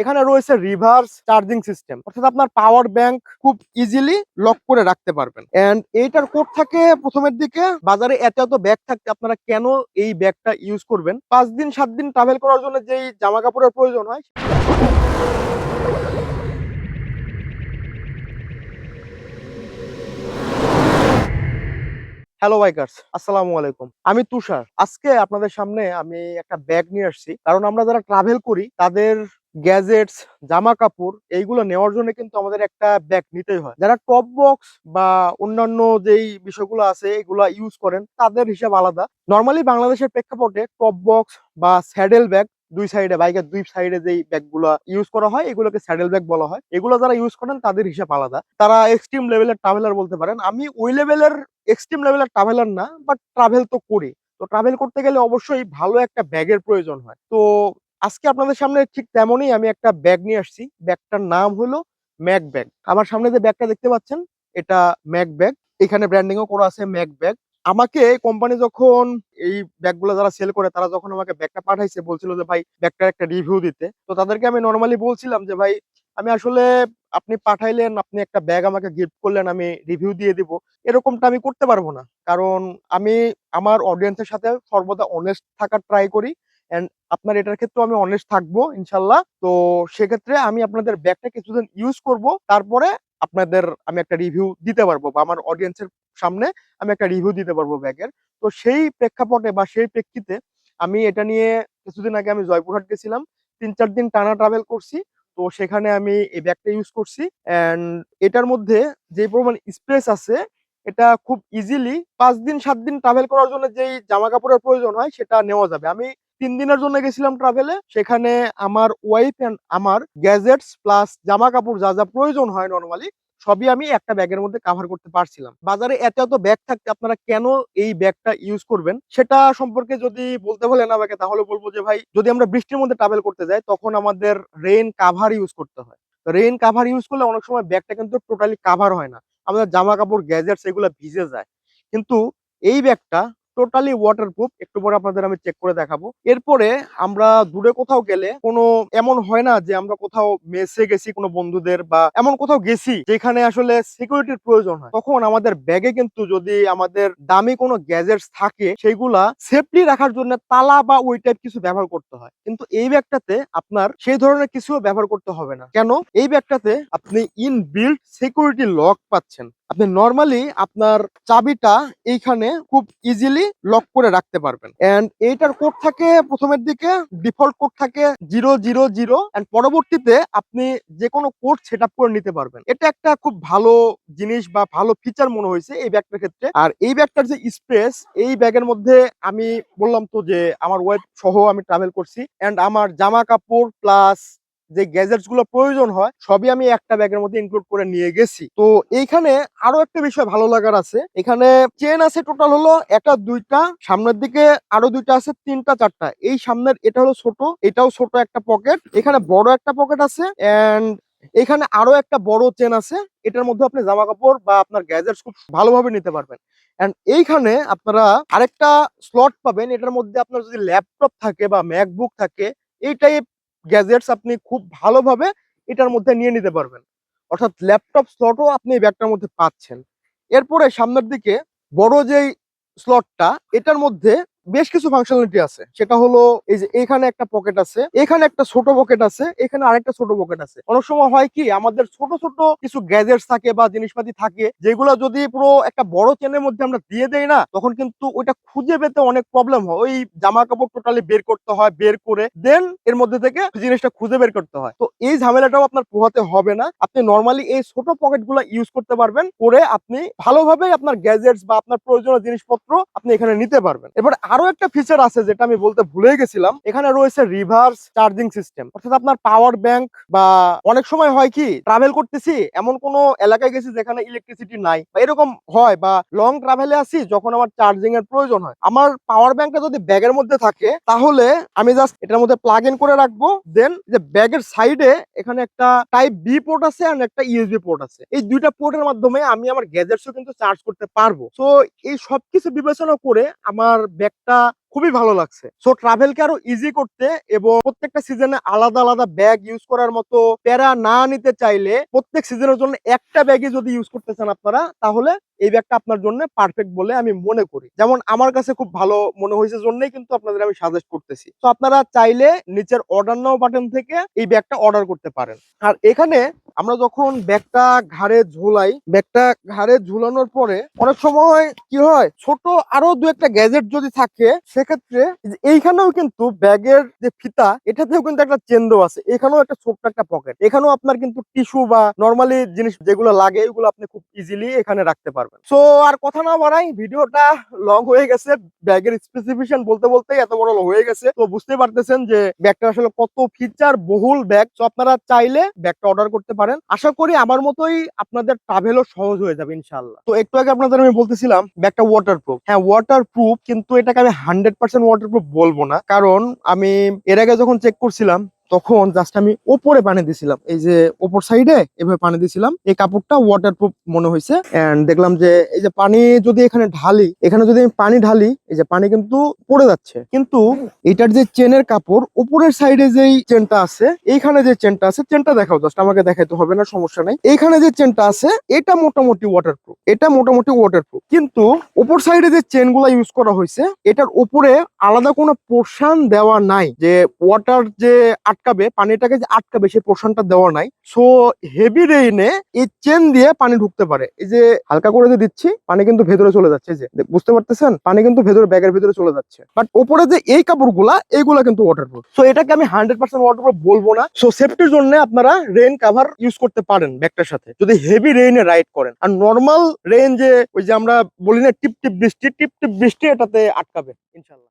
এখানে রয়েছে reverse charging system অর্থাৎ আপনার পাওয়ার ব্যাংক খুব ইজিলি লক করে রাখতে পারবেন। এন্ড এইটার কোড থাকে প্রথমের দিকে, বাজারে এত এত ব্যাগ থাকতে আপনারা কেন এই ব্যাগটা ইউজ করবেন? পাঁচ দিন, সাত দিন ট্রাভেল করার জন্য যেই জামা কাপড়ের প্রয়োজন হয় হ্যালো বাইকার্স আসসালামু আলাইকুম। আমি তুষার। আজকে আপনাদের সামনে আমি একটা ব্যাগ নিয়ে আসছি। কারণ আমরা যারা ট্রাভেল করি, তাদের গ্যাজেটস জামা কাপড় এইগুলো নেওয়ার জন্য কিন্তু আমাদের একটা ব্যাগ নিতেই হয়। যারা টপ বক্স বা অন্যান্য যেই বিষয়গুলো আছে, এগুলো ইউজ করেন, তাদের হিসাব আলাদা। নর্মালি বাংলাদেশের প্রেক্ষাপটে টপ বক্স বা স্যাডেল ব্যাগ দুই সাইডে বাইকের দুই সাইডে যেই ব্যাগগুলো ইউজ করা হয়, এগুলোকে স্যাডেল ব্যাগ বলা হয়। এগুলো যারা ইউজ করেন, তাদের হিসাব আলাদা। তারা এক্সট্রিম লেভেলের ট্রাভেলার বলতে পারেন। আমি ওই লেভেলের এক্সট্রিম লেভেলের ট্রাভেলার না বাট ট্রাভেল তো করি। তো ট্রাভেল করতে গেলে অবশ্যই ভালো একটা ব্যাগের প্রয়োজন হয়। তো আজকে আপনাদের সামনে ঠিক তেমনই আমি একটা ব্যাগ নিয়ে আসছি। ব্যাগটার নাম হলো ম্যাক ব্যাগ আমার সামনে যে ব্যাগটা দেখতে পাচ্ছেন, এটা ম্যাক ব্যাগ এখানে ব্র্যান্ডিংও করা আছে ম্যাক ব্যাগ আমাকে কোম্পানি যখন এই ব্যাগগুলো যারা সেল করে, তারা যখন আমাকে ব্যাগটা পাঠাইছে, বলছিল যে, ভাই ব্যাগটার একটা রিভিউ দিতে। তো তাদেরকে আমি নর্মালি বলছিলাম যে, ভাই, আমি আসলে, আপনি পাঠাইলেন, আপনি একটা ব্যাগ আমাকে গিফট করলেন, আমি রিভিউ দিয়ে দিব। এরকমটা আমি করতে পারব না। কারণ আমি, আমার অডিয়েন্সের সাথে সর্বদা অনেস্ট থাকার ট্রাই করি। আপনার এটার ক্ষেত্রেও আমি অনেস্ট থাকব, ইনশাল্লাহ। তো সেক্ষেত্রে আমি আপনাদের ব্যাগটা কিছুদিন ইউজ করব, তারপরে আপনাদের আমি একটা রিভিউ দিতে পারব বা আমার অডিয়েন্সের সামনে আমি একটা রিভিউ দিতে পারব ব্যাগের। তো সেই প্রেক্ষাপটে বা সেই প্রেক্ষিতে আমি এটা নিয়ে কিছুদিন আগে আমি জয়পুরহাট গেছিলাম, তিন চার দিন টানা ট্রাভেল করছি। তো সেখানে আমি এই ব্যাগটা ইউজ করছি। এন্ড এটার মধ্যে যে পরিমাণ স্পেস আছে, এটা খুব ইজিলি পাঁচ দিন, সাত দিন ট্রাভেল করার জন্য যেই জামা কাপড়ের প্রয়োজন হয়, সেটা নেওয়া যাবে। আমি তিন দিনের জন্য গেছিলাম ট্রাভেলে সেখানে আমার ওয়াইফ এন্ড আমার গ্যাজেটস প্লাস জামা কাপড় যা যা প্রয়োজন হয় নর্মালি সবই আমি একটা ব্যাগের মধ্যে কাভার করতে পারছিলাম। বাজারে এত এত ব্যাগ থাকতে আপনারা কেন এই ব্যাগটা ইউজ করবেন? সেটা সম্পর্কে যদি বলতে বলেন আমাকে, তাহলে বলব যে ভাই, যদি আমরা বৃষ্টির মধ্যে ট্রাভেল করতে যাই, তখন আমাদের রেইন কাভার ইউজ করতে হয়। রেইন কাভার ইউজ করলে অনেক সময় ব্যাগটা কিন্তু টোটালি কাভার হয় না। আমাদের জামা কাপড় গ্যাজেটস এগুলো ভিজে যায়। কিন্তু এই ব্যাগটা টোটালি ওয়াটারপ্রুফ একটু পরে আপনাদের আমি চেক করে দেখাবো। এরপরে আমরা দূরে কোথাও গেলে কোনো এমন হয় না যে আমরা কোথাও মেসে গেছি কোনো বন্ধুদের বা এমন কোথাও গেছি যেখানে আসলে সিকিউরিটির প্রয়োজন হয়। তখন আমাদের ব্যাগে কিন্তু যদি আমাদের দামি কোনো গ্যাজেটস থাকে, সেগুলা সেফলি রাখার জন্য তালা বা ওই টাইপ কিছু ব্যবহার করতে হয়। কিন্তু এই ব্যাগটাতে আপনার সেই ধরনের কিছু ব্যবহার করতে হবে না। কেন? এই ব্যাগটাতে আপনি ইন বিল্ড সিকিউরিটি লক পাচ্ছেন। আপনি নর্মালি আপনার চাবিটা এইখানে খুব ইজিলি লক করে রাখতে পারবেন। এন্ড এইটার কোড থাকে প্রথমের দিকে ডিফল্ট কোড থাকে জিরো জিরো জিরো এন্ড পরবর্তীতে আপনি যে কোনো কোড সেট করে নিতে পারবেন। এটা একটা খুব ভালো জিনিস বা ভালো ফিচার মনে হয়েছে এই ব্যাগটার ক্ষেত্রে। আর এই ব্যাগটার যে স্পেস এই ব্যাগের মধ্যে আমি বললাম তো যে আমার ওয়াইফ সহ আমি ট্রাভেল করছি। এন্ড আমার জামা কাপড় প্লাস যে গ্যাজেটসগুলো প্রয়োজন হয়, সবই আমি একটা ব্যাগের মধ্যে ইনক্লুড করে নিয়ে গেছি। তো এইখানে আরও একটা বিষয় ভালো লাগার আছে। এখানে চেন আছে টোটাল হলো একটা, দুইটা, সামনের দিকে আরও দুইটা আছে, তিনটা, চারটা। এই সামনের এটা হলো ছোট, এটাও ছোট একটা পকেট এখানে বড় একটা পকেট আছে এন্ড এখানে আরও একটা বড় চেন আছে। এটার মধ্যে আপনি জামা কাপড় বা আপনার গ্যাজেটস খুব ভালোভাবে নিতে পারবেন। এন্ড এইখানে আপনারা আরেকটা স্লট পাবেন। এটার মধ্যে আপনার যদি ল্যাপটপ থাকে বা ম্যাকবুক থাকে, এই টাইপ গ্যাজেটস আপনি খুব ভালোভাবে এটার মধ্যে নিয়ে নিতে পারবেন। অর্থাৎ ল্যাপটপ স্লটও আপনি এই ব্যাগটার মধ্যে পাচ্ছেন। এরপরে সামনের দিকে বড় যেই স্লটটা, এটার মধ্যে বেশ কিছু ফাংশনালিটি আছে। সেটা হলো, এই যে এখানে একটা পকেট আছে, এখানে একটা ছোট পকেট আছে, এখানে আরেকটা ছোট পকেট আছে। অনেক সময় হয় কি, আমাদের ছোট ছোট কিছু গ্যাজেটস থাকে বা জিনিসপাতি থাকে, যেগুলো যদি পুরো একটা বড় চেনের মধ্যে আমরা দিয়ে দেই না, তখন কিন্তু ওইটা খুঁজে পেতে অনেক প্রবলেম হয়। ওই জামা কাপড় টোটালি বের করতে হয়, বের করে দেন এর মধ্যে থেকে জিনিসটা খুঁজে বের করতে হয়। তো এই ঝামেলাটাও আপনার পোহাতে হবে না। আপনি নর্মালি এই ছোট পকেট ইউজ করতে পারবেন, করে আপনি ভালোভাবে আপনার গ্যাজেটস বা আপনার প্রয়োজনীয় জিনিসপত্র আপনি এখানে নিতে পারবেন। এবার আরও একটা ফিচার আছে যেটা আমি বলতে ভুলে গেছিলাম। এখানে রয়েছে রিভার্স চার্জিং সিস্টেম অর্থাৎ আপনার পাওয়ার ব্যাংক বা অনেক সময় হয় কি ট্রাভেল করতেছি, এমন কোন এলাকায় গেছি যেখানে ইলেকট্রিসিটি নাই বা এরকম হয় বা লং ট্রাভেলে আছি যখন আমার চার্জিং এর প্রয়োজন হয়। আমার পাওয়ার ব্যাংকটা যদি ব্যাগের মধ্যে থাকে, তাহলে আমি জাস্ট এটার মধ্যে প্লাগ ইন করে রাখব দেন যে ব্যাগের সাইডে এখানে একটা টাইপ বি পোর্ট আছে আর একটা ইউএসবি পোর্ট আছে। এই দুইটা পোর্টের মাধ্যমে আমি আমার গ্যাজেটসও কিন্তু চার্জ করতে পারব। তো এই সবকিছু বিবেচনা করে আমার ব্যাগটা খুবই ভালো লাগছে। সো ট্রাভেলকে আরও ইজি করতে এবং প্রত্যেকটা সিজনে আলাদা আলাদা ব্যাগ ইউজ করার মতো প্যারা না নিতে চাইলে প্রত্যেক সিজনের জন্য একটা ব্যাগই যদি ইউজ করতে চান আপনারা, তাহলে এই ব্যাগটা আপনার জন্য পারফেক্ট বলে আমি মনে করি। যেমন আমার কাছে খুব ভালো মনে হয়েছে জন্যই কিন্তু আপনাদের আমি সাজেস্ট করতেছি। তো আপনারা চাইলে নিচের অর্ডার নাও বাটন থেকে এই ব্যাগটা অর্ডার করতে পারেন। আর এখানে আমরা যখন ব্যাগটা ঘাড়ে ঝোলাই, ব্যাগটা ঘাড়ে ঝুলানোর পরে অনেক সময় কি হয়, ছোট আরও দু একটা গ্যাজেট যদি থাকে, সেক্ষেত্রে এইখানেও কিন্তু ব্যাগের যে ফিতা, এটাতেও কিন্তু একটা চেন দেওয়া আছে। এখানেও একটা ছোট্ট একটা পকেট এখানেও আপনার কিন্তু টিস্যু বা নর্মালি জিনিস যেগুলো লাগে, এগুলো আপনি খুব ইজিলি এখানে রাখতে পারবেন। সো আর কথা না বাড়াই, ভিডিওটা লং হয়ে গেছে। ব্যাগের স্পেসিফিকেশন বলতে বলতে এত বড় হয়ে গেছে। তো বুঝতে পারতেছেন যে ব্যাগটা আসলে কত ফিচার বহুল ব্যাগ তো আপনারা চাইলে ব্যাগটা অর্ডার করতে পারেন। আশা করি আমার মতোই আপনাদের ট্রাভেলও সহজ হয়ে যাবে ইনশাল্লাহ তো একটু আগে আপনাদের আমি বলতেছিলাম, ব্যাগটা ওয়াটার প্রুফ হ্যাঁ ওয়াটার প্রুফ কিন্তু এটাকে আমি হান্ড্রেড পার্সেন্ট ওয়াটার প্রুফ বলব না। কারণ আমি এর আগে যখন চেক করছিলাম তখন জাস্ট আমি ওপরে পানি দিছিলাম। এই যে ওপর সাইডে এভাবে পানি দিছিলাম। এই কাপড়টা ওয়াটার প্রুফ মনে হয়েছে। এন্ড দেখলাম যে এই যে পানি যদি এখানে ঢালি, এখানে যদি আমি পানি ঢালি, এই যে পানি কিন্তু পড়ে যাচ্ছে। কিন্তু এটার যে চেনের কাপড়, উপরের সাইডে যেই চেনটা আছে, এইখানে যে চেনটা আছে, চেনটা দেখাও জাস্ট আমাকে দেখাইতে হবে না, সমস্যা নাই। এইখানে যে চেনটা আছে, এটা মোটামুটি ওয়াটার প্রুফ এটা মোটামুটি ওয়াটার প্রুফ কিন্তু উপর সাইডে যে চেনগুলা ইউজ করা হয়েছে, এটার উপরে আলাদা কোনো পোর্শন দেওয়া নাই। যে ওয়াটার যে আটকাবে, পানিটাকে যে আটকাবে সেই পোর্শনটা দেওয়া নাই। সো হেভি রেইনে এই চেন দিয়ে পানি ঢুকতে পারে। এই যে হালকা করে যে দিচ্ছি, পানি কিন্তু ভেতরে চলে যাচ্ছে যে। বুঝতে পারতেছেন? পানি কিন্তু ভেতরে, ব্যাগের ভিতরে চলে যাচ্ছে। বাট উপরে যে এই কাপড়গুলা, এইগুলা কিন্তু ওয়াটার ওয়াটারপ্রুফ সো এটাকে আমি হান্ড্রেড পার্সেন্ট ওয়াটারপ্রুফ বলব না। সো সেফটির জন্য আপনারা রেইন কাভার ইউজ করতে পারেন ব্যাগটার সাথে। যদি হেভি রেইনে রাইড করেন। আর নর্মাল রেইন যে ওই যে আমরা বলি না টিপ টিপ বৃষ্টি টিপ টিপ বৃষ্টি এটাতে আটকাবে, ইনশাল্লাহ।